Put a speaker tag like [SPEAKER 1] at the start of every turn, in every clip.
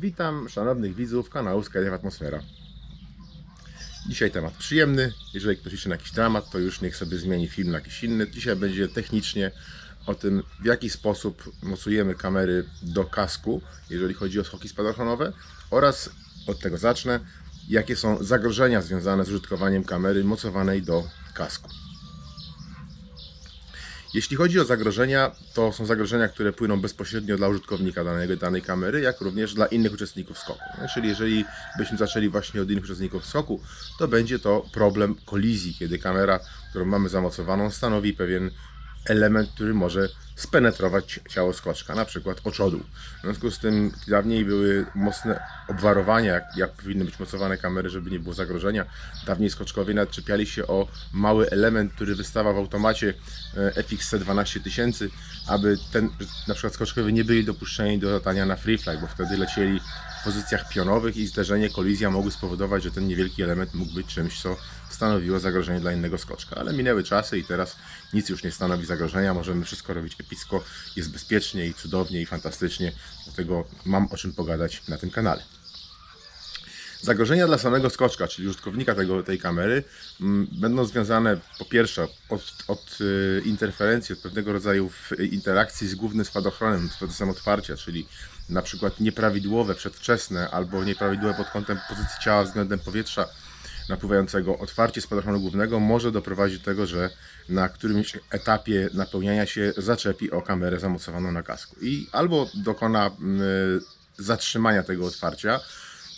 [SPEAKER 1] Witam szanownych widzów kanału Skydive Atmosfera. Dzisiaj temat przyjemny. Jeżeli ktoś liczy na jakiś dramat, to już niech sobie zmieni film na jakiś inny. Dzisiaj będzie technicznie o tym, w jaki sposób mocujemy kamery do kasku, jeżeli chodzi o skoki spadochronowe oraz od tego zacznę, jakie są zagrożenia związane z użytkowaniem kamery mocowanej do kasku. Jeśli chodzi o zagrożenia, to są zagrożenia, które płyną bezpośrednio dla użytkownika danej, danej kamery, jak również dla innych uczestników skoku. No, Czyli jeżeli byśmy zaczęli właśnie od innych uczestników skoku, to będzie to problem kolizji, kiedy kamera, którą mamy zamocowaną, stanowi pewien element, który może spenetrować ciało skoczka, na przykład oczodół. W związku z tym dawniej były mocne obwarowania, jak, jak powinny być mocowane kamery, żeby nie było zagrożenia. Dawniej skoczkowie nawet czepiali się o mały element, który wystawał w automacie e, FXC 12000, aby ten, na przykład skoczkowie nie byli dopuszczeni do latania na free fly, bo wtedy lecieli w pozycjach pionowych i zderzenie, kolizja mogły spowodować, że ten niewielki element mógł być czymś, co stanowiło zagrożenie dla innego skoczka. Ale minęły czasy i teraz nic już nie stanowi zagrożenia, możemy wszystko robić epicko, jest bezpiecznie i cudownie i fantastycznie, dlatego mam o czym pogadać na tym kanale. Zagrożenia dla samego skoczka, czyli użytkownika tego, tej kamery, m, będą związane po pierwsze od, od y, interferencji, od pewnego rodzaju interakcji z głównym spadochronem, z procesem otwarcia, czyli na przykład nieprawidłowe, przedwczesne albo nieprawidłowe pod kątem pozycji ciała względem powietrza napływającego otwarcie spadochronu głównego może doprowadzić do tego, że na którymś etapie napełniania się zaczepi o kamerę zamocowaną na kasku i albo dokona mm, zatrzymania tego otwarcia,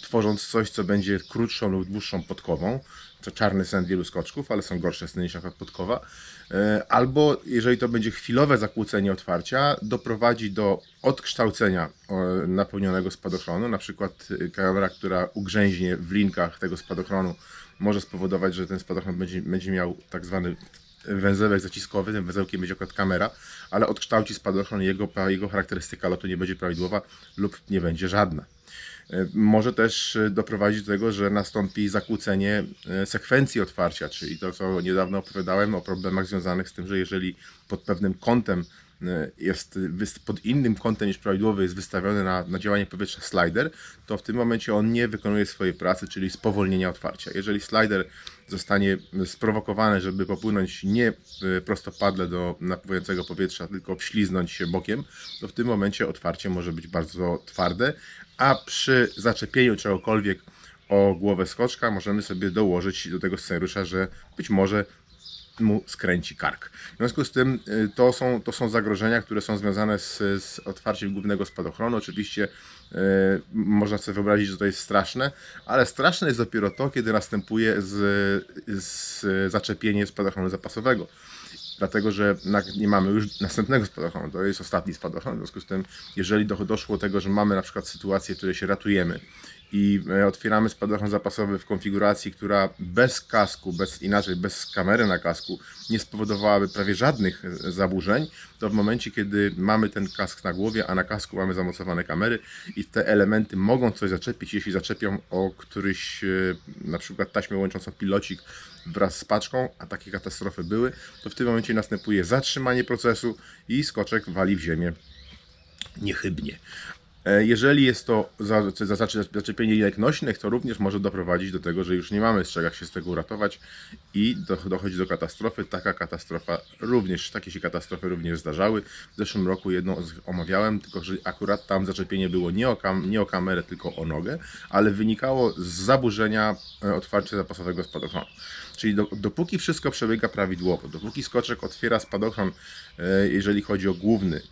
[SPEAKER 1] tworząc coś, co będzie krótszą lub dłuższą podkową. To czarny sen wielu skoczków, ale są gorsze sny niż podkowa. E, Albo jeżeli to będzie chwilowe zakłócenie otwarcia, doprowadzi do odkształcenia e, napełnionego spadochronu. Na przykład e, kamera, która ugrzęźnie w linkach tego spadochronu, może spowodować, że ten spadochron będzie, będzie miał tak zwany węzełek zaciskowy, tym węzełkiem będzie akurat kamera, ale odkształci spadochron jego, jego charakterystyka lotu nie będzie prawidłowa lub nie będzie żadna. E, Może też e, doprowadzić do tego, że nastąpi zakłócenie e, sekwencji otwarcia, czyli to, co niedawno opowiadałem o problemach związanych z tym, że jeżeli pod pewnym kątem jest wys- pod innym kątem niż prawidłowy jest wystawiony na, na działanie powietrza slider, to w tym momencie on nie wykonuje swojej pracy, czyli spowolnienia otwarcia. Jeżeli slider zostanie sprowokowany, żeby popłynąć nie e, prostopadle do napływającego powietrza, tylko wśliznąć się bokiem, to w tym momencie otwarcie może być bardzo twarde, a przy zaczepieniu czegokolwiek o głowę skoczka możemy sobie dołożyć do tego scenariusza, że być może mu skręci kark. W związku z tym y, to są, to są zagrożenia, które są związane z, z otwarciem głównego spadochronu. Oczywiście y, można sobie wyobrazić, że to jest straszne, ale straszne jest dopiero to, kiedy następuje z, z zaczepienie spadochronu zapasowego dlatego że nie mamy już następnego spadochronu, to jest ostatni spadochron, w związku z tym, jeżeli do, doszło do tego, że mamy na przykład sytuację, w której się ratujemy i e, otwieramy spadochron zapasowy w konfiguracji, która bez kasku, bez, inaczej bez kamery na kasku nie spowodowałaby prawie żadnych e, zaburzeń, to w momencie, kiedy mamy ten kask na głowie, a na kasku mamy zamocowane kamery i te elementy mogą coś zaczepić, jeśli zaczepią o któryś e, na przykład taśmę łączącą pilocik wraz z paczką, a takie katastrofy były, to w tym momencie następuje zatrzymanie procesu i skoczek wali w ziemię niechybnie. E, Jeżeli jest to za- za- za- zaczepienie jajek nośnych, to również może doprowadzić do tego, że już nie mamy z czego się z tego uratować i do, dochodzi do katastrofy. Taka katastrofa również, takie się katastrofy również zdarzały. W zeszłym roku jedną omawiałem, tylko że akurat tam zaczepienie było nie o, kam, nie o kamerę, tylko o nogę, ale wynikało z zaburzenia e, otwarcia zapasowego spadochronu. Czyli do, dopóki wszystko przebiega prawidłowo, dopóki skoczek otwiera spadochron, e, jeżeli chodzi o główny,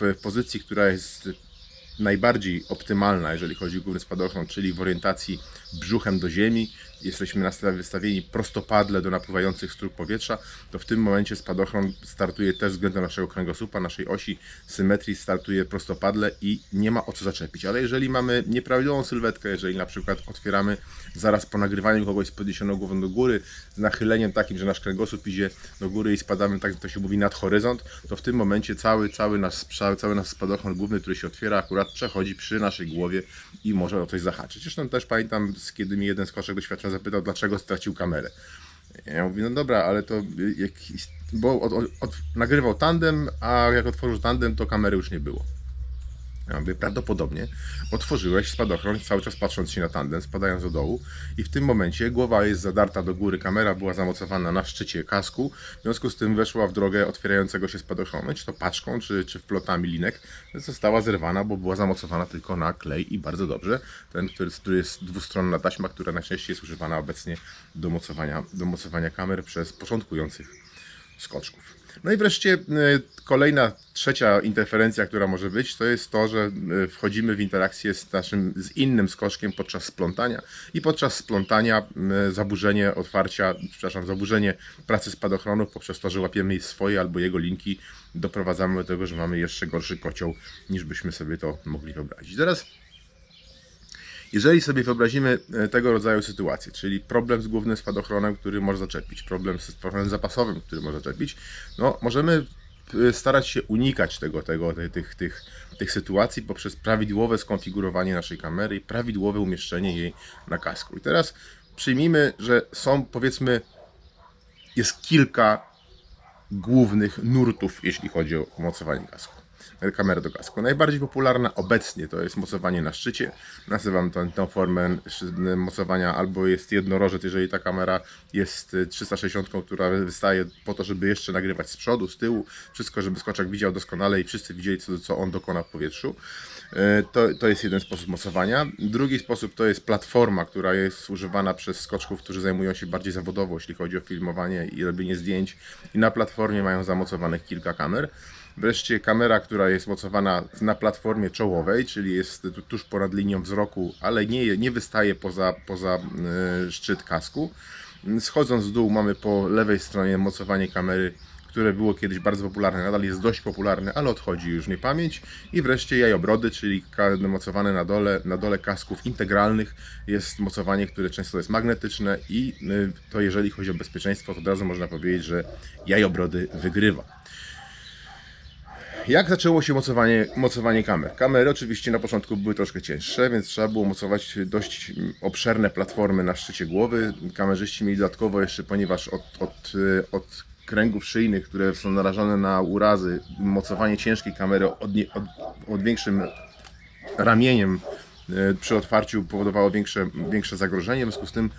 [SPEAKER 1] w pozycji, która jest najbardziej optymalna, jeżeli chodzi o główny spadochron, czyli w orientacji brzuchem do ziemi, jesteśmy wystawieni prostopadle do napływających strug powietrza, to w tym momencie spadochron startuje też względem naszego kręgosłupa, naszej osi symetrii, startuje prostopadle i nie ma o co zaczepić. Ale jeżeli mamy nieprawidłową sylwetkę, jeżeli na przykład otwieramy zaraz po nagrywaniu kogoś z podniesioną głową do góry, z nachyleniem takim, że nasz kręgosłup idzie do góry i spadamy, tak to się mówi, nad horyzont, to w tym momencie cały, cały, nasz, cały, nasz spadochron główny, który się otwiera, akurat przechodzi przy naszej głowie i może o coś zahaczyć. Zresztą też pamiętam, z kiedy mi jeden skoczek doświadczony zapytał, dlaczego stracił kamerę. Ja mówię, no dobra, ale to bo od, od, od, nagrywał tandem, a jak otworzył tandem, to kamery już nie było. Ja mówię, prawdopodobnie otworzyłeś spadochron cały czas patrząc się na tandem, spadając do dołu i w tym momencie głowa jest zadarta do góry, kamera była zamocowana na szczycie kasku, w związku z tym weszła w drogę otwierającego się spadochronu, czy to paczką, czy, czy wplotami linek, została zerwana, bo była zamocowana tylko na klej i bardzo dobrze. Ten, który, który jest dwustronna taśma, która najczęściej jest używana obecnie do mocowania, do mocowania kamer przez początkujących skoczków. No i wreszcie e, kolejna, trzecia interferencja, która może być, to jest to, że e, wchodzimy w interakcję z naszym, z innym skoczkiem podczas splątania i podczas splątania e, zaburzenie otwarcia, przepraszam, zaburzenie pracy spadochronów poprzez to, że łapiemy swoje albo jego linki, doprowadzamy do tego, że mamy jeszcze gorszy kocioł, niż byśmy sobie to mogli wyobrazić. Teraz jeżeli sobie wyobrazimy e, tego rodzaju sytuację, czyli problem z głównym spadochronem, który może zaczepić, problem z spadochronem zapasowym, który może zaczepić, no możemy e, starać się unikać tego, tego, tych, tych, tych, tych sytuacji poprzez prawidłowe skonfigurowanie naszej kamery i prawidłowe umieszczenie jej na kasku. I teraz przyjmijmy, że są powiedzmy, jest kilka głównych nurtów, jeśli chodzi o mocowanie kasku kamerę do kasku. Najbardziej popularna obecnie to jest mocowanie na szczycie. Nazywam tę, formę mocowania albo jest jednorożec, jeżeli ta kamera jest 360, która wystaje po to, żeby jeszcze nagrywać z przodu, z tyłu, wszystko, żeby skoczek widział doskonale i wszyscy widzieli, co, co on dokona w powietrzu. E, to, to jest jeden sposób mocowania. Drugi sposób to jest platforma, która jest używana przez skoczków, którzy zajmują się bardziej zawodowo, jeśli chodzi o filmowanie i robienie zdjęć. I na platformie mają zamocowanych kilka kamer. Wreszcie kamera, która jest mocowana na platformie czołowej, czyli jest tuż ponad linią wzroku, ale nie, nie wystaje poza, poza e, szczyt kasku. Schodząc z dół mamy po lewej stronie mocowanie kamery które było kiedyś bardzo popularne, nadal jest dość popularne, ale odchodzi już nie pamięć. I wreszcie jajobrody, czyli mocowane na dole, na dole kasków integralnych jest mocowanie, które często jest magnetyczne i y, to jeżeli chodzi o bezpieczeństwo, to od razu można powiedzieć, że jajobrody wygrywa. Jak zaczęło się mocowanie, mocowanie kamer? Kamery oczywiście na początku były troszkę cięższe, więc trzeba było mocować dość obszerne platformy na szczycie głowy. Kamerzyści mieli dodatkowo jeszcze, ponieważ od, od, od kręgów szyjnych, które są narażone na urazy, mocowanie ciężkiej kamery od, od, od większym ramieniem e, przy otwarciu powodowało większe, większe zagrożenie, w związku z tym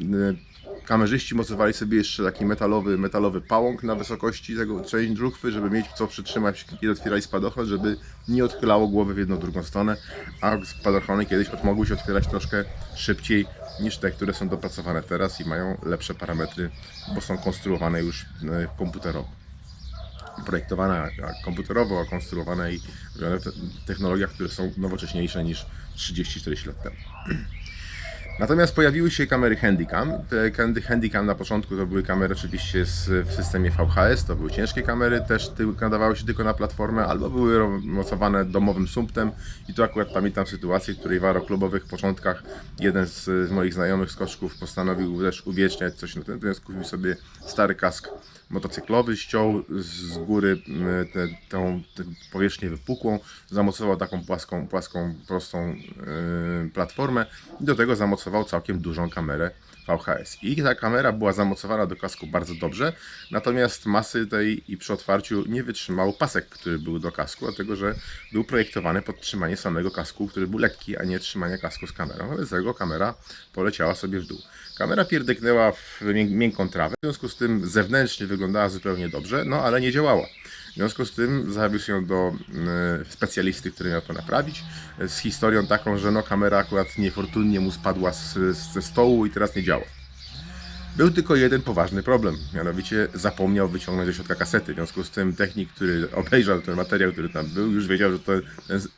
[SPEAKER 1] e, kamerzyści mocowali sobie jeszcze taki metalowy, metalowy pałąk na wysokości tego część żuchwy, żeby mieć co przytrzymać, kiedy otwierali spadochron, żeby nie odchylało głowy w jedną, drugą stronę, a spadochrony kiedyś mogły się otwierać troszkę szybciej niż te, które są dopracowane teraz i mają lepsze parametry, bo są konstruowane już e, komputerowo. Projektowane komputerowo, a konstruowane i w technologiach, które są nowocześniejsze niż 30-40 lat temu. Natomiast pojawiły się kamery Handycam. Te Handycam na początku to były kamery oczywiście w systemie VHS, to były ciężkie kamery, też nadawały się tylko na platformę, albo były mocowane domowym sumptem. I tu akurat pamiętam sytuację, w której w aeroklubowych początkach jeden z, z moich znajomych skoczków postanowił też uwieczniać coś na ten, natomiast kupił sobie stary kask motocyklowy, ściął z góry tę, tę, powierzchnię wypukłą, zamocował taką płaską, płaską prostą yy, platformę i do tego zamocował całkiem dużą kamerę VHS. I ta kamera była zamocowana do kasku bardzo dobrze, natomiast masy tej i przy otwarciu nie wytrzymał pasek, który był do kasku, dlatego że był projektowany pod trzymanie samego kasku, który był lekki, a nie trzymanie kasku z kamerą. Wobec tego kamera poleciała sobie w dół. Kamera pierdyknęła w miękką trawę, w związku z tym zewnętrznie wyglądała zupełnie dobrze, no ale nie działała. W związku z tym zawiózł ją do y, specjalisty, który miał to naprawić, z historią taką, że no kamera akurat niefortunnie mu spadła z, ze stołu i teraz nie działa. Był tylko jeden poważny problem, mianowicie zapomniał wyciągnąć ze środka kasety. W związku z tym technik, który obejrzał ten materiał, który tam był, już wiedział, że ten,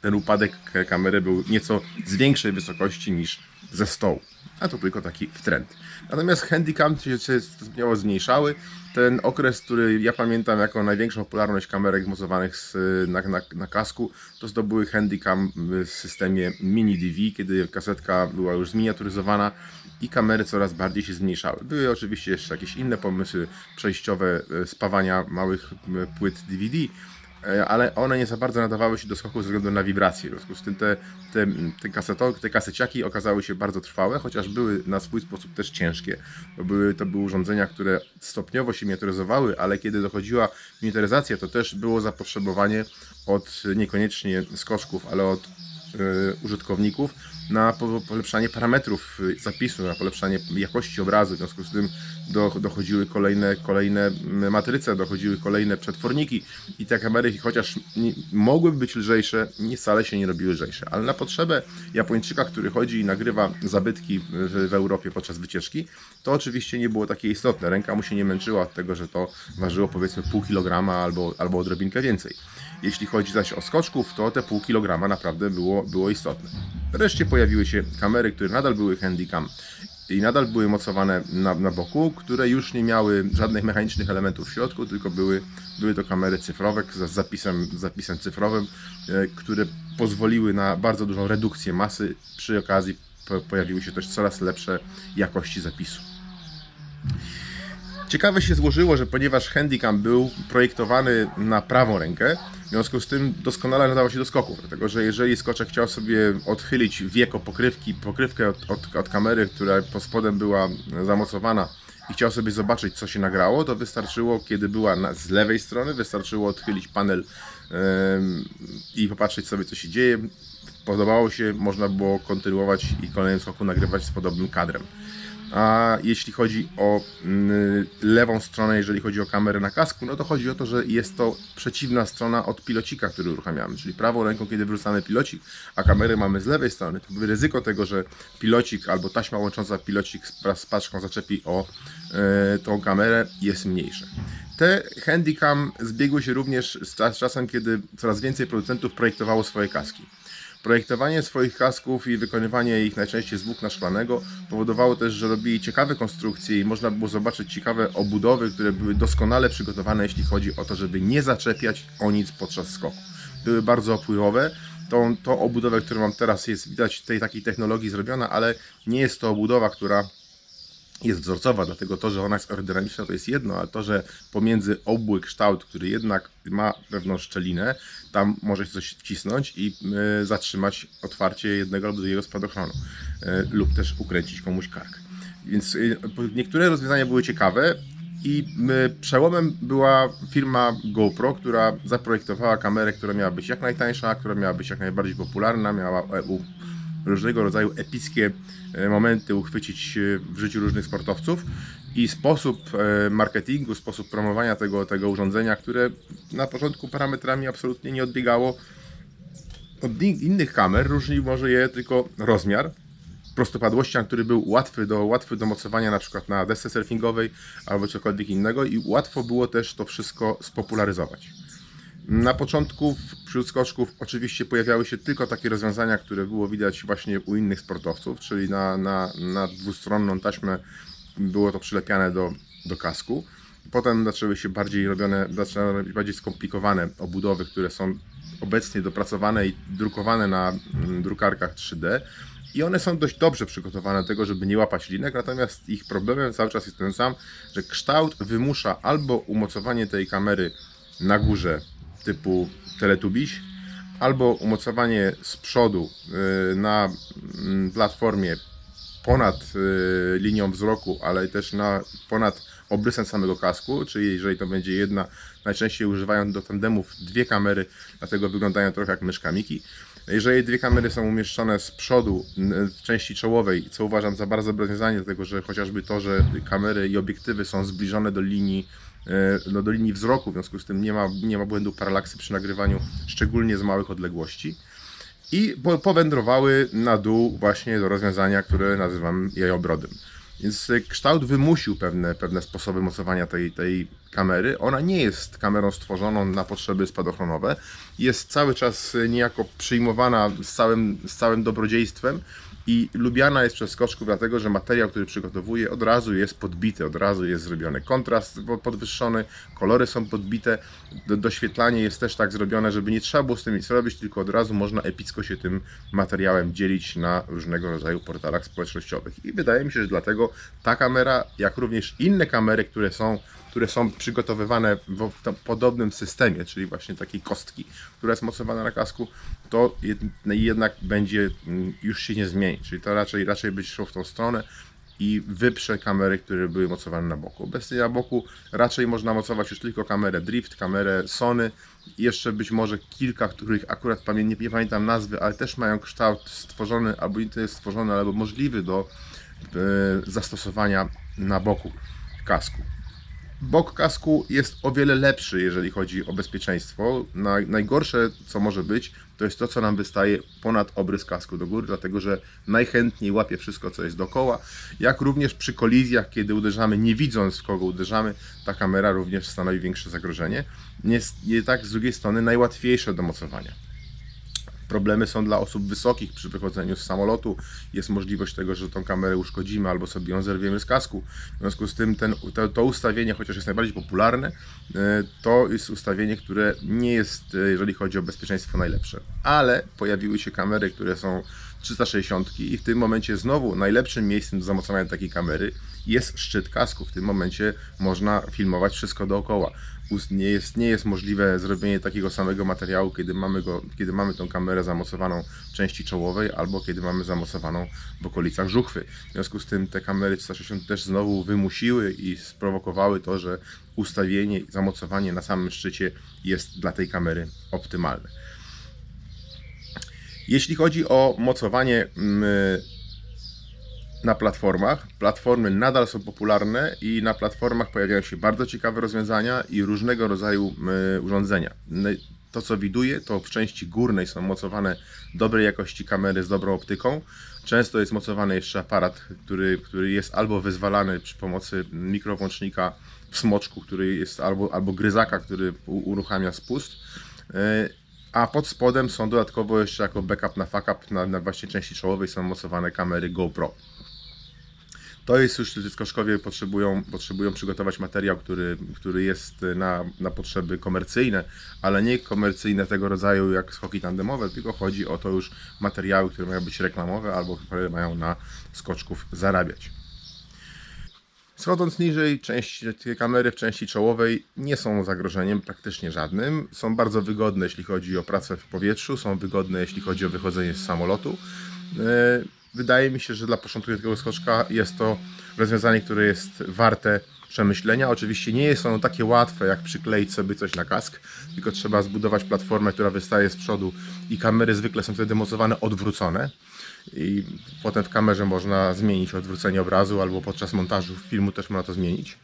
[SPEAKER 1] ten upadek kamery był nieco z większej wysokości niż ze stołu. A to tylko taki trend. Natomiast handicam się stopniowo zmniejszały. Ten okres, który ja pamiętam jako największą popularność kamerek mocowanych z, na, na, na kasku, to zdobyły handicam w systemie mini DV, kiedy kasetka była już zminiaturyzowana i kamery coraz bardziej się zmniejszały. Były oczywiście jeszcze jakieś inne pomysły przejściowe e, spawania małych płyt DVD, ale one nie za bardzo nadawały się do skoku ze względu na wibracje. W związku z tym te, te, te, kaseto, te kaseciaki okazały się bardzo trwałe, chociaż były na swój sposób też ciężkie. To były, to były urządzenia, które stopniowo się miniaturyzowały, ale kiedy dochodziła miniaturyzacja, to też było zapotrzebowanie od niekoniecznie skoczków, ale od e, użytkowników na po- polepszanie parametrów y, zapisu, na polepszanie jakości obrazu. W związku z tym do, dochodziły kolejne, kolejne mm, matryce, dochodziły kolejne przetworniki i te kamery, chociaż mogłyby być lżejsze, nie wcale się nie robiły lżejsze. Ale na potrzebę Japończyka, który chodzi i nagrywa zabytki w, w Europie podczas wycieczki, to oczywiście nie było takie istotne. Ręka mu się nie męczyła od tego, że to ważyło powiedzmy pół kilograma albo, albo odrobinkę więcej. Jeśli chodzi zaś o skoczków, to te pół kilograma naprawdę było, było istotne. Wreszcie pojawiły się kamery, które nadal były handycam i nadal były mocowane na, na boku, które już nie miały żadnych mechanicznych elementów w środku, tylko były, były to kamery cyfrowe z zapisem, zapisem cyfrowym, e, które pozwoliły na bardzo dużą redukcję masy. Przy okazji po, pojawiły się też coraz lepsze jakości zapisu. Ciekawe się złożyło, że ponieważ Handycam był projektowany na prawą rękę, w związku z tym doskonale nadawał się do skoków, dlatego że jeżeli skoczek chciał sobie odchylić wieko pokrywki, pokrywkę od, od, od kamery, która pod spodem była zamocowana i chciał sobie zobaczyć, co się nagrało, to wystarczyło, kiedy była na, z lewej strony, wystarczyło odchylić panel em, i popatrzeć sobie, co się dzieje. Podobało się, można było kontynuować i kolejnym skoku nagrywać z podobnym kadrem. A jeśli chodzi o mm, lewą stronę, jeżeli chodzi o kamerę na kasku, no to chodzi o to, że jest to przeciwna strona od pilocika, który uruchamiamy. Czyli prawą ręką, kiedy wrzucamy pilocik, a kamerę mamy z lewej strony, to ryzyko tego, że pilocik albo taśma łącząca pilocik z, paczką zaczepi o e, tą kamerę jest mniejsze. Te handycam zbiegły się również z czas- czasem, kiedy coraz więcej producentów projektowało swoje kaski. Projektowanie swoich kasków i wykonywanie ich najczęściej z włókna szklanego powodowało też, że robili ciekawe konstrukcje i można było zobaczyć ciekawe obudowy, które były doskonale przygotowane, jeśli chodzi o to, żeby nie zaczepiać o nic podczas skoku. Były bardzo opływowe. Tą, tą obudowę, którą mam teraz, jest widać tej takiej technologii zrobiona, ale nie jest to obudowa, która jest wzorcowa, dlatego to, że ona jest aerodynamiczna to jest jedno, ale to, że pomiędzy obły kształt, który jednak ma pewną szczelinę, tam może się coś wcisnąć i y, zatrzymać otwarcie jednego albo drugiego spadochronu y, lub też ukręcić komuś kark. Więc y, niektóre rozwiązania były ciekawe i przełomem była firma GoPro, która zaprojektowała kamerę, która miała być jak najtańsza, która miała być jak najbardziej popularna, miała e, różnego rodzaju epickie e, momenty uchwycić e, w życiu różnych sportowców i sposób e, marketingu, sposób promowania tego, tego urządzenia, które na początku parametrami absolutnie nie odbiegało od in- innych kamer, różnił może je tylko rozmiar, prostopadłością, który był łatwy do, łatwy do mocowania na przykład na desce surfingowej albo cokolwiek innego i łatwo było też to wszystko spopularyzować. Na początku wśród skoczków oczywiście pojawiały się tylko takie rozwiązania, które było widać właśnie u innych sportowców, czyli na, na, na dwustronną taśmę było to przylepiane do, do kasku. Potem zaczęły się bardziej robione, zaczęły bardziej skomplikowane obudowy, które są obecnie dopracowane i drukowane na mm, drukarkach 3D. I one są dość dobrze przygotowane do tego, żeby nie łapać linek, natomiast ich problemem cały czas jest ten sam, że kształt wymusza albo umocowanie tej kamery na górze typu Teletubiś, albo umocowanie z przodu y, na mm, platformie ponad y, linią wzroku, ale też na ponad obrysem samego kasku, czyli jeżeli to będzie jedna, najczęściej używają do tandemów dwie kamery, dlatego wyglądają trochę jak myszka Miki. Jeżeli dwie kamery są umieszczone z przodu w części czołowej, co uważam za bardzo dobre rozwiązanie, dlatego że chociażby to, że kamery i obiektywy są zbliżone do linii, e, no, do linii wzroku, w związku z tym nie ma, nie ma błędu paralaksy przy nagrywaniu, szczególnie z małych odległości i po- powędrowały na dół właśnie do rozwiązania, które nazywam jajobrodem. Więc e, kształt wymusił pewne, pewne sposoby mocowania tej, tej kamery. Ona nie jest kamerą stworzoną na potrzeby spadochronowe. Jest cały czas e, niejako przyjmowana z całym, z całym dobrodziejstwem i lubiana jest przez skoczków, dlatego że materiał, który przygotowuje, od razu jest podbity, od razu jest zrobiony kontrast po- podwyższony, kolory są podbite, do, doświetlanie jest też tak zrobione, żeby nie trzeba było z tym nic robić, tylko od razu można epicko się tym materiałem dzielić na różnego rodzaju portalach społecznościowych. I wydaje mi się, że dlatego ta kamera, jak również inne kamery, które są które są przygotowywane w podobnym systemie, czyli właśnie takiej kostki, która jest mocowana na kasku, to jed- jednak będzie mm, już się nie zmieni. Czyli to raczej, raczej być szło w tą stronę i wyprze kamery, które były mocowane na boku. Obecnie na boku raczej można mocować już tylko kamerę Drift, kamerę Sony, i jeszcze być może kilka, których akurat nie, nie pamiętam nazwy, ale też mają kształt stworzony, albo nie jest stworzony, albo możliwy do e, zastosowania na boku kasku. Bok kasku jest o wiele lepszy, jeżeli chodzi o bezpieczeństwo. Naj, najgorsze, co może być, to jest to, co nam wystaje ponad obrys kasku do góry, dlatego że najchętniej łapie wszystko, co jest dookoła. Jak również przy kolizjach, kiedy uderzamy, nie widząc w kogo uderzamy, ta kamera również stanowi większe zagrożenie. Nie, jest- nie tak z drugiej strony najłatwiejsze do mocowania. Problemy są dla osób wysokich przy wychodzeniu z samolotu. Jest możliwość tego, że tą kamerę uszkodzimy albo sobie ją zerwiemy z kasku. W związku z tym ten, to, to ustawienie, chociaż jest najbardziej popularne, e, to jest ustawienie, które nie jest, e, jeżeli chodzi o bezpieczeństwo, najlepsze. Ale pojawiły się kamery, które są 360 i w tym momencie znowu najlepszym miejscem do zamocowania takiej kamery jest szczyt kasku. W tym momencie można filmować wszystko dookoła. Nie jest, nie jest możliwe zrobienie takiego samego materiału, kiedy mamy, go, kiedy mamy tą kamerę zamocowaną w części czołowej albo kiedy mamy zamocowaną w okolicach żuchwy. W związku z tym te kamery 360 też znowu wymusiły i sprowokowały to, że ustawienie i zamocowanie na samym szczycie jest dla tej kamery optymalne. Jeśli chodzi o mocowanie mm, na platformach, platformy nadal są popularne i na platformach pojawiają się bardzo ciekawe rozwiązania i różnego rodzaju urządzenia. Ne- To co widuję, to w części górnej są mocowane dobrej jakości kamery z dobrą optyką. Często jest mocowany jeszcze aparat, który, który jest albo wyzwalany przy pomocy mikrowłącznika w smoczku, który jest albo, albo gryzaka, który uruchamia spust. E, a pod spodem są dodatkowo jeszcze jako backup na fuck na, na właśnie części czołowej są mocowane kamery GoPro. To jest już, Skoszkowie potrzebują, potrzebują przygotować materiał, który, który jest na, na potrzeby komercyjne, ale nie komercyjne tego rodzaju jak skoki tandemowe, tylko chodzi o to już materiały, które mają być reklamowe albo które mają na skoczków zarabiać. Schodząc niżej, te kamery w części czołowej nie są zagrożeniem praktycznie żadnym. Są bardzo wygodne, jeśli chodzi o pracę w powietrzu, są wygodne, jeśli chodzi o wychodzenie z samolotu. Wydaje mi się, że dla początkującego skoczka jest to rozwiązanie, które jest warte przemyślenia. Oczywiście nie jest ono takie łatwe, jak przykleić sobie coś na kask, tylko trzeba zbudować platformę, która wystaje z przodu i kamery zwykle są wtedy mocowane odwrócone i potem w kamerze można zmienić odwrócenie obrazu albo podczas montażu filmu też można to zmienić.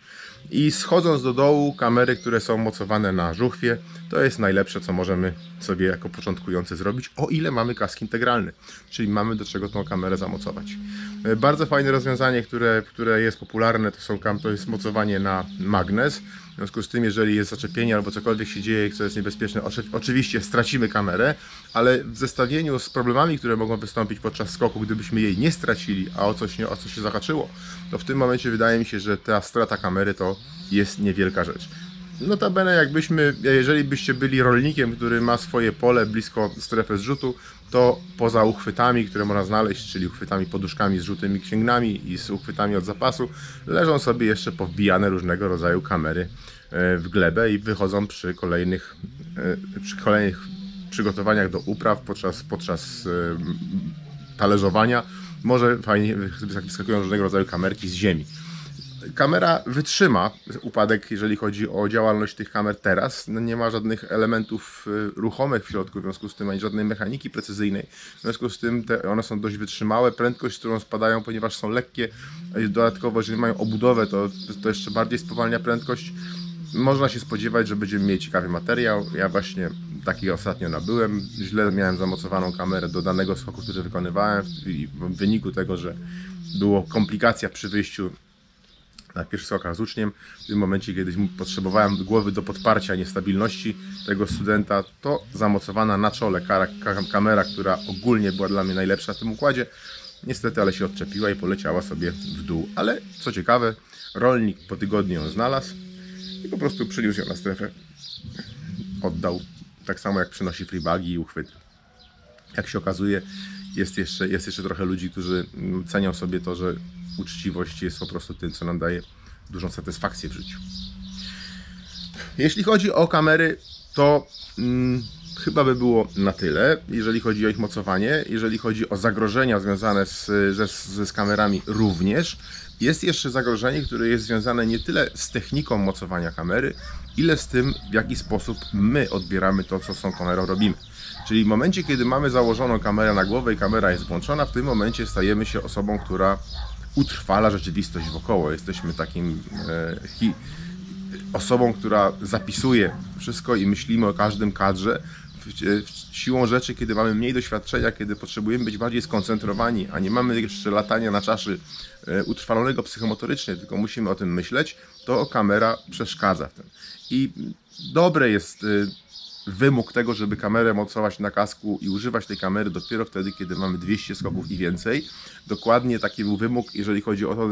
[SPEAKER 1] I schodząc do dołu, kamery, które są mocowane na żuchwie, to jest najlepsze, co możemy sobie jako początkujący zrobić, o ile mamy kask integralny, czyli mamy do czego tą kamerę zamocować. E, Bardzo fajne rozwiązanie, które, które jest popularne, to, są, to jest mocowanie na magnes. W związku z tym, jeżeli jest zaczepienie albo cokolwiek się dzieje, co jest niebezpieczne, oczy- oczywiście stracimy kamerę, ale w zestawieniu z problemami, które mogą wystąpić podczas skoku, gdybyśmy jej nie stracili, a o coś, nie, o coś się zahaczyło, to w tym momencie wydaje mi się, że ta strata kamery to jest niewielka rzecz. Notabene, jakbyśmy, jeżeli byście byli rolnikiem, który ma swoje pole blisko strefy zrzutu, to poza uchwytami, które można znaleźć, czyli uchwytami poduszkami z żółtymi księgnami i z uchwytami od zapasu, leżą sobie jeszcze powbijane różnego rodzaju kamery e, w glebę i wychodzą przy kolejnych, e, przy kolejnych przygotowaniach do upraw podczas, podczas e, talerzowania. Może fajnie wyskakują różnego rodzaju kamerki z ziemi kamera wytrzyma upadek, jeżeli chodzi o działalność tych kamer teraz. No nie ma żadnych elementów y, ruchomych w środku, w związku z tym ani żadnej mechaniki precyzyjnej. W związku z tym te, one są dość wytrzymałe. Prędkość, z którą spadają, ponieważ są lekkie, dodatkowo, jeżeli mają obudowę, to, to jeszcze bardziej spowalnia prędkość. Można się spodziewać, że będziemy mieli ciekawy materiał. Ja właśnie taki ostatnio nabyłem. Źle miałem zamocowaną kamerę do danego skoku, który wykonywałem i w wyniku tego, że było komplikacja przy wyjściu na pierwszych skokach z uczniem. W tym momencie, kiedy mu potrzebowałem głowy do podparcia niestabilności tego studenta, to zamocowana na czole kara, ka- kamera, która ogólnie była dla mnie najlepsza w tym układzie, niestety ale się odczepiła i poleciała sobie w dół. Ale co ciekawe, rolnik po tygodniu ją znalazł i po prostu przyniósł ją na strefę. Oddał. Tak samo jak przynosi freebagi i uchwyty. Jak się okazuje, jest jeszcze, jest jeszcze trochę ludzi, którzy mm, cenią sobie to, że uczciwość jest po prostu tym, co nam daje dużą satysfakcję w życiu. Jeśli chodzi o kamery, to mm, chyba by było na tyle, jeżeli chodzi o ich mocowanie. Jeżeli chodzi o zagrożenia związane z, ze, z kamerami również. Jest jeszcze zagrożenie, które jest związane nie tyle z techniką mocowania kamery, ile z tym, w jaki sposób my odbieramy to, co z tą kamerą robimy. Czyli w momencie, kiedy mamy założoną kamerę na głowę i kamera jest włączona, w tym momencie stajemy się osobą, która utrwala rzeczywistość wokoło. Jesteśmy takim e, hi, osobą, która zapisuje wszystko i myślimy o każdym kadrze. Siłą rzeczy, kiedy mamy mniej doświadczenia, kiedy potrzebujemy być bardziej skoncentrowani, a nie mamy jeszcze latania na czaszy e, utrwalonego psychomotorycznie, tylko musimy o tym myśleć, to kamera przeszkadza w tym. I dobre jest e, wymóg tego, żeby kamerę mocować na kasku i używać tej kamery dopiero wtedy, kiedy mamy 200 skoków i więcej. Dokładnie taki był wymóg, jeżeli chodzi o to,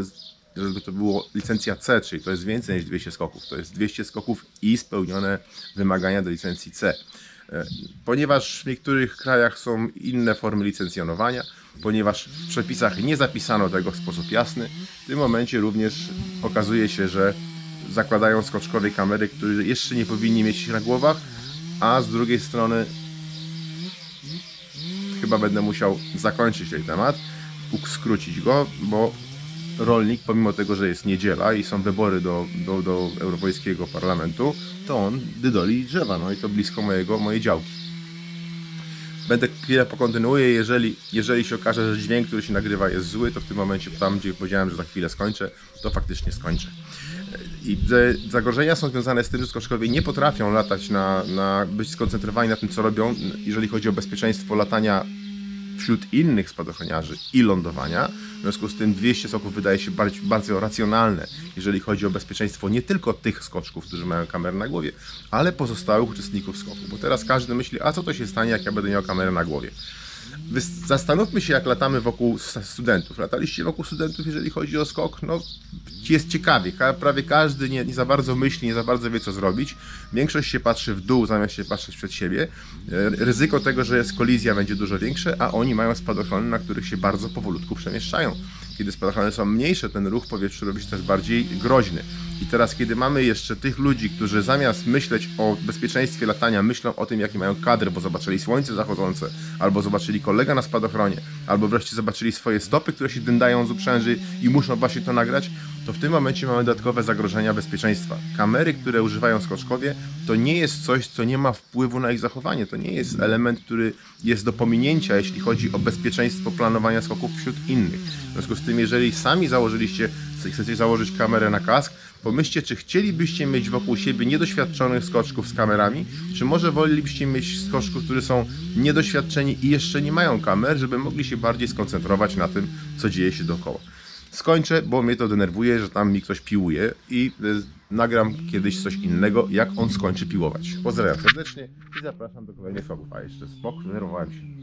[SPEAKER 1] żeby to było licencja C, czyli to jest więcej niż 200 skoków. To jest 200 skoków i spełnione wymagania do licencji C. E, Ponieważ w niektórych krajach są inne formy licencjonowania, ponieważ w przepisach nie zapisano tego w sposób jasny, w tym momencie również okazuje się, że zakładają skoczkowie kamery, które jeszcze nie powinni mieć na głowach, a z drugiej strony chyba będę musiał zakończyć ten temat, skrócić go, bo rolnik, pomimo tego, że jest niedziela i są wybory do, do, do Europejskiego Parlamentu, to on dydoli drzewa, no i to blisko mojego, mojej działki. Będę chwilę pokontynuuję, jeżeli, jeżeli się okaże, że dźwięk, który się nagrywa jest zły, to w tym momencie tam, gdzie powiedziałem, że za chwilę skończę, to faktycznie skończę. I zagrożenia są związane z tym, że skoczkowie nie potrafią latać na, na być skoncentrowani na tym, co robią, jeżeli chodzi o bezpieczeństwo latania wśród innych spadochroniarzy i lądowania. W związku z tym 200 skoków wydaje się bardzo, bardzo racjonalne, jeżeli chodzi o bezpieczeństwo nie tylko tych skoczków, którzy mają kamerę na głowie, ale pozostałych uczestników skoku. Bo teraz każdy myśli, a co to się stanie, jak ja będę miał kamerę na głowie. Zastanówmy się, jak latamy wokół studentów. Lataliście wokół studentów, jeżeli chodzi o skok? No, jest ciekawie. Ka- Prawie każdy nie, nie za bardzo myśli, nie za bardzo wie, co zrobić. Większość się patrzy w dół, zamiast się patrzeć przed siebie. E, Ryzyko tego, że jest kolizja, będzie dużo większe, a oni mają spadochrony, na których się bardzo powolutku przemieszczają. Kiedy spadochrony są mniejsze, ten ruch w powietrzu robi się też bardziej groźny. I teraz, kiedy mamy jeszcze tych ludzi, którzy zamiast myśleć o bezpieczeństwie latania, myślą o tym, jaki mają kadr, bo zobaczyli słońce zachodzące, albo zobaczyli kolega na spadochronie, albo wreszcie zobaczyli swoje stopy, które się dyndają z uprzęży i muszą właśnie to nagrać, to w tym momencie mamy dodatkowe zagrożenia bezpieczeństwa. Kamery, które używają skoczkowie, to nie jest coś, co nie ma wpływu na ich zachowanie. To nie jest element, który jest do pominięcia, jeśli chodzi o bezpieczeństwo planowania skoków wśród innych. W związku z tym, jeżeli sami założyliście, chcecie założyć kamerę na kask, pomyślcie, czy chcielibyście mieć wokół siebie niedoświadczonych skoczków z kamerami, czy może wolelibyście mieć skoczków, którzy są niedoświadczeni i jeszcze nie mają kamer, żeby mogli się bardziej skoncentrować na tym, co dzieje się dookoła. Skończę, bo mnie to denerwuje, że tam mi ktoś piłuje i y, nagram kiedyś coś innego, jak on skończy piłować. Pozdrawiam serdecznie i zapraszam do kolejnych vlogów. A jeszcze spok, denerwowałem się.